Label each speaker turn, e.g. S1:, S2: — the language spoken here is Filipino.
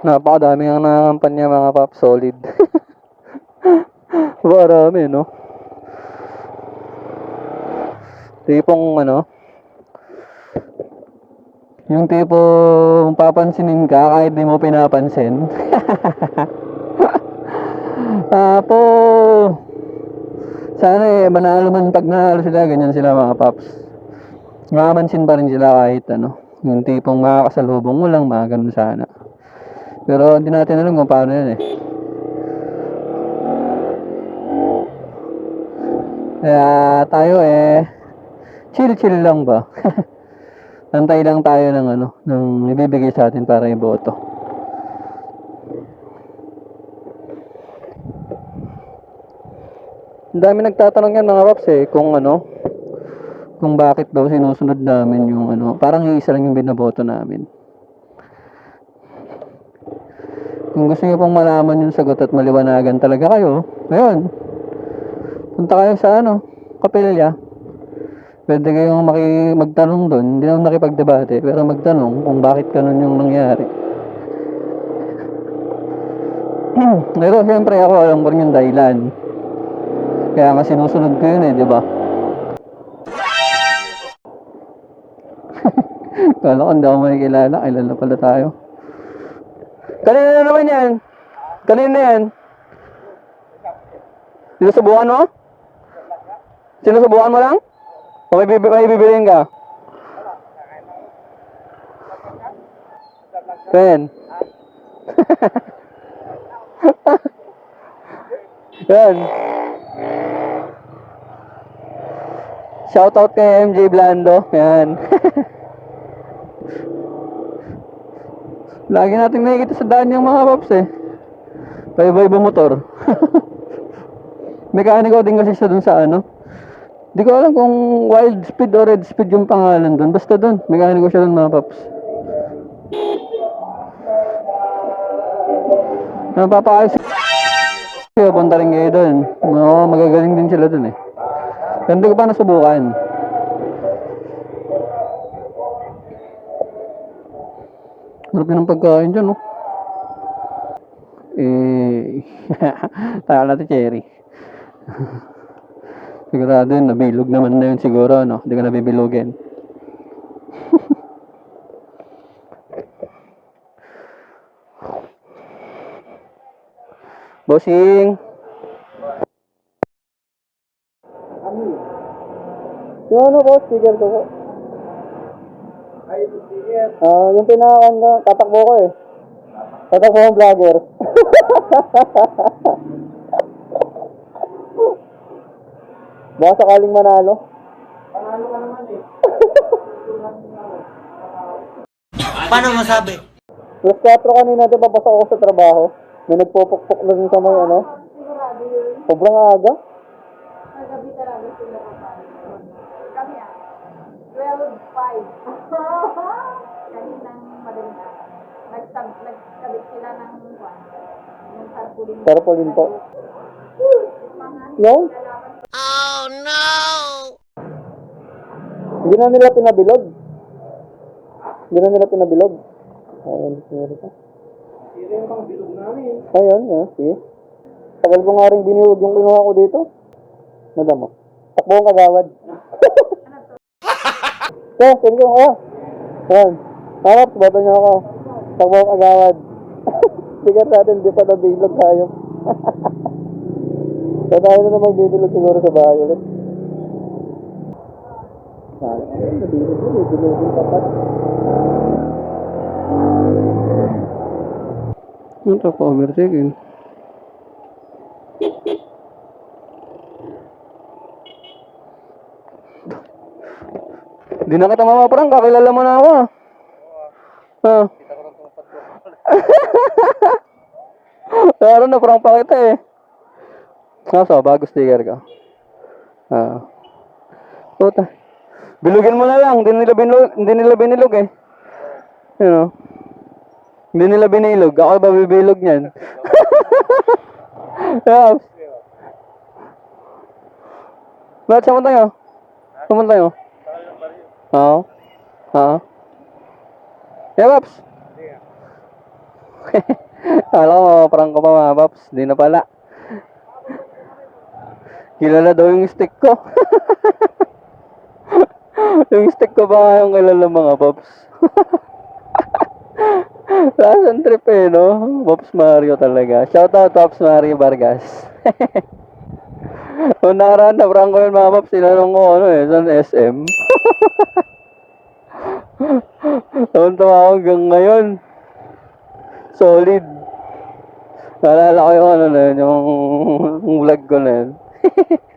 S1: Napakadami ang nangangampanya mga pop. Solid. Marami, no? Tipong ano, yung tipong papansinin ka kahit di mo pinapansin. Tapo. Sana eh, manalo man pag nanalo sila, ganyan sila mga paps. Mamansin pa rin sila kahit ano. Yung tipong makakasalubong mo lang, mga ganun sana. Pero hindi natin alam kung paano yan eh. Kaya tayo eh, chill-chill lang ba? Antay lang tayo ng ano, ng ibibigay sa atin para iboto. Ang dami nagtatanong yan mga paps eh, kung ano, kung bakit daw sinusunod namin yung ano, parang iisa lang yung binaboto namin. Kung gusto niyo pong malaman yung sagot at maliwanagan talaga kayo, ngayon, punta kayo sa ano, kapilya. Pwede kayong maki, magtanong doon, hindi naman nakipagdebate, pero magtanong kung bakit ganun yung nangyari. pero siyempre ako alam ko rin yung dahilan. Kaya nga sinusunod ko yun eh, di ba? Kala ko hindi ako makikilala, kilala pala tayo. Kanina na naman yan? Kanina yan? Sinusubukan mo? Sinusubukan mo lang? O may, bibi- may bibiliin ka? Pen. Yan. Shoutout kay MJ Blando. Yan. Lagi natin nakikita sa daan yung mga paps eh. Paiba-iba motor. Mekaniko din kasi siya dun sa ano. Di ko alam kung wild speed o red speed yung pangalan dun. Basta dun. Mekaniko siya dun mga paps. Napapakayos kaya punta rin kayo dun. Oo, magagaling din sila dun eh. Hindi ko pa nasubukan. Yun ang pagkain dyan, no? Eh, tayo natin cherry. Sigurado yun, nabilog naman na yun siguro, no? Hindi ka nabibilogin. Bossing! Ano ko, sticker ko.
S2: Ay.
S1: Ah, yung pinakakan ko, tatakbo ko eh. Tatakbo ang vlogger. Baka sakaling manalo.
S2: Panalo ka naman eh.
S3: Paano masabi?
S1: Plus 4 kanina, di ba, pasok ako sa trabaho. May nagpupukpok na rin sa may ano. Sobrang aga.
S4: Kagabi talaga sila kapag. Kami ah. 12.5. Kaninang madaling araw. Nagsab, nagkabit sila ng kwan. Yung tarpulin.
S1: Tarpaulin po.
S4: Lalaban
S3: Oh no!
S1: Hindi na nila pinabilog. Hindi na nila pinabilog. Ayun, siguro pa.
S2: Sira yung pang bilog namin.
S1: Ayun, ah, sige. Tagal ko nga rin binilog yung kinuha ko dito. Madam mo. Takbo ang kagawad. Kaya, you. Ah. Ayan. Harap, bata niyo ako. Takbo ang kagawad. Sigat natin, di pa nabilog tayo. so tayo na na magbibilog siguro sa bahay ulit. Ay, nabilog mo, nabilog yung tapat. Ano to pa overtaken? Hindi na kita mamaprang, kakilala mo na ako ah. Ah. Pero na prank pa kita eh. Nasa, bago sticker ka. Ah. Puta. Bilugin mo na lang, hindi nila binilog, hindi nila binilog eh. You know. Hindi nila binilog, ako ba bibilog niyan? yeah. Bakit saan tayo? Saan tayo? Oo. Oo. Yeah, Paps. Kala ko parang ko pa mga paps. Di na pala. Kilala daw yung stick ko. yung stick ko ba yung kilala mga paps? Lasan trip eh, no? Pops Mario talaga. Shoutout Pops Mario Vargas. Kung nakaraan na prank ko yun mga paps, tinanong ko ano eh, saan SM? Tawa ako hanggang ngayon. Solid. Naalala ko yung ano na yun, yung vlog ko na yun.